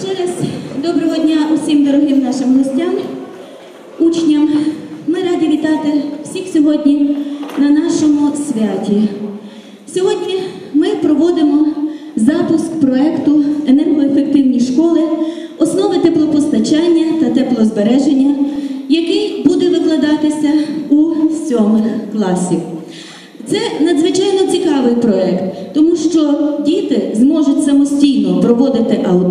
Ще раз доброго дня усім дорогим нашим гостям, учням. Ми раді вітати всіх сьогодні на нашому святі. Сьогодні ми проводимо запуск проекту енергоефективні школи, основи теплопостачання та теплозбереження, який буде викладатися у сьомих класів. Це надзвичайно цікавий проект, тому що діти зможуть самостійно проводити аудит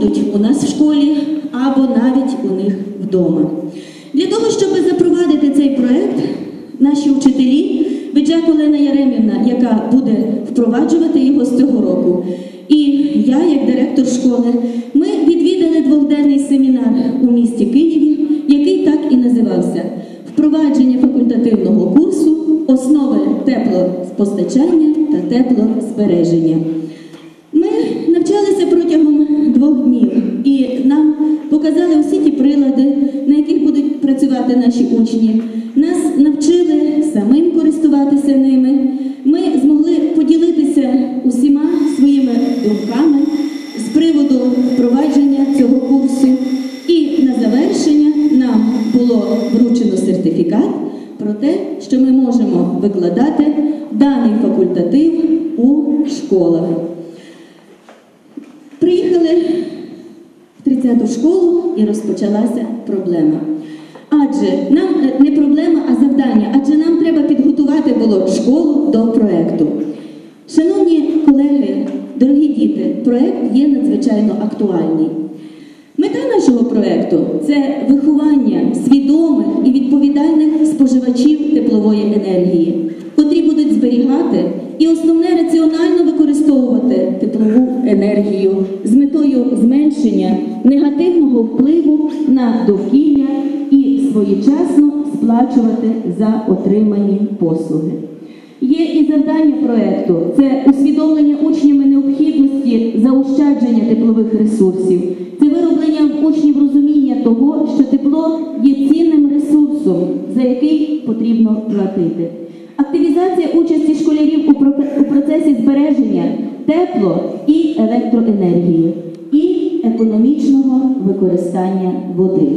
будуть у нас в школі або навіть у них вдома. Для того, щоб запровадити цей проект, наші вчителі, Биджак Олена Яремівна, яка буде впроваджувати його з цього року, і я, як директор школи, ми відвідали двохденний семінар у місті Києві, який так і називався Впровадження факультативного курсу Основи теплопостачання та теплозбереження. Нам показали усі ті прилади, на яких будуть працювати наші учні. Нас навчили самим користуватися ними. Ми змогли поділитися усіма своїми думками з приводу впровадження цього курсу. І на завершення нам було вручено сертифікат про те, що ми можемо викладати даний факультатив у школах. Приїхали 30-ту школу і розпочалася проблема. Адже нам е, не проблема, а завдання, адже нам треба підготувати було школу до проекту. Шановні колеги, дорогі діти, проект є надзвичайно актуальний. Мета нашого проекту це виховання свідомих і відповідальних споживачів теплової енергії, котрі будуть зберігати і основне раціонально використовувати теплову енергію з метою зменшення негативного впливу на довкілля і своєчасно сплачувати за отримані послуги. Є і завдання проекту це усвідомлення учнями необхідності заощадження теплових ресурсів, це вироблення учнів розуміння того, що тепло є цінним ресурсом, за який потрібно платити. Активізація участі школярів у процесі збереження тепло і електроенергії, економічного використання води.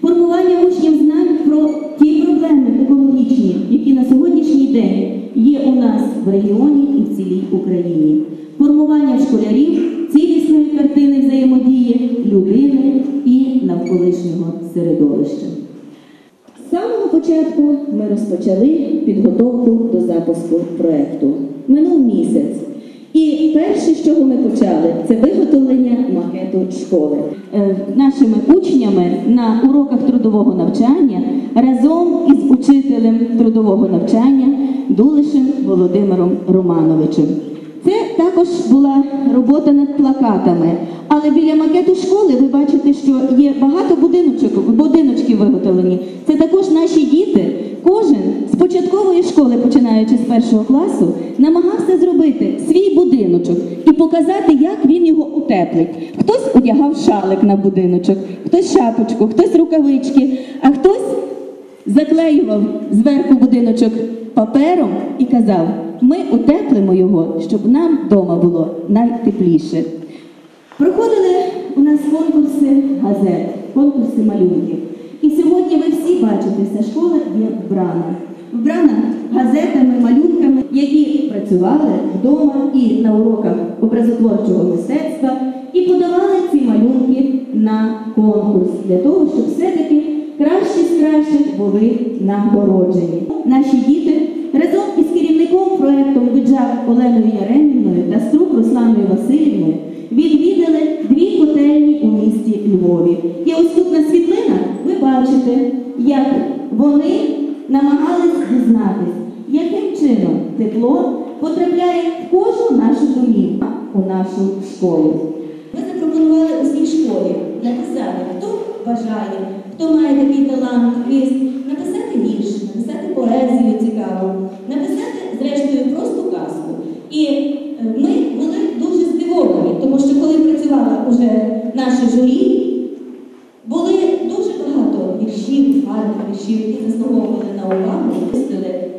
Формування учнів знань про ті проблеми екологічні, які на сьогоднішній день є у нас в регіоні і в цілій Україні. Формування школярів цілісної картини взаємодії людини і навколишнього середовища. З самого початку ми розпочали підготовку до запуску проекту. Минув місяць. Чого ми почали, це виготовлення макету школи. Е, Нашими учнями на уроках трудового навчання разом із учителем трудового навчання Дулишем Володимиром Романовичем. Це також була робота над плакатами. Але біля макету школи ви бачите, що є багато будиночок, будиночків виготовлені. Це також наші діти. Кожен з початкової школи, починаючи з першого класу, намагався зробити свій будиночок показати, як він його утеплить. Хтось одягав шалик на будиночок, хтось шапочку, хтось рукавички, а хтось заклеював зверху будиночок папером і казав: ми утеплимо його, щоб нам вдома було найтепліше. Проходили у нас конкурси газет, конкурси малюнків. І сьогодні ви всі бачите, ця школа є вбрана. Вбрана газетами, малюнками, які працювали вдома і на уроках образотворчого мистецтва, і подавали ці малюнки на конкурс для того, щоб все-таки кращі з кращих були нагороджені. Наші діти разом із керівником проекту Биджак Оленою Яремівною та Струк Русланою Васильівною відвідали дві котельні у місті Львові. І ось тут на світлинах ви бачите, як вони потрапляє в кожну нашу домівку, у нашу школу. Ми запропонували усій школі написати, хто бажає, хто має такий талант, хист, написати вірш, написати поезію цікаву, написати, зрештою, просто казку. І е, ми були дуже здивовані, тому що коли працювала уже наше журі, були дуже багато віршів, гарних віршів, які заслуговували на увагу.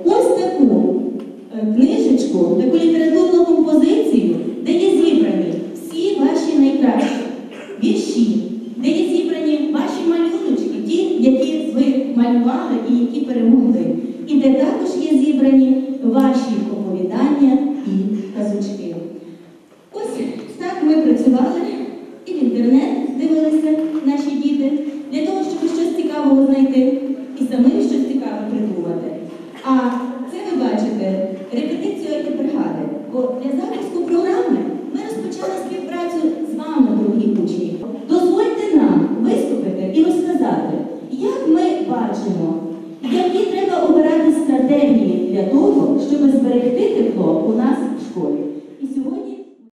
Ось таку е, книжку, таку літературну композицію, де є зібрані всі ваші найкращі вірші, де є зібрані ваші малюночки, ті, які ви малювали і які перемогли, і де також є зібрані ваші оповідання і казочки. Ось так ми працювали і в інтернет дивилися наші діти, для того, щоб щось цікавого знайти і самим щось цікаве придумати. А бо для захисту програм.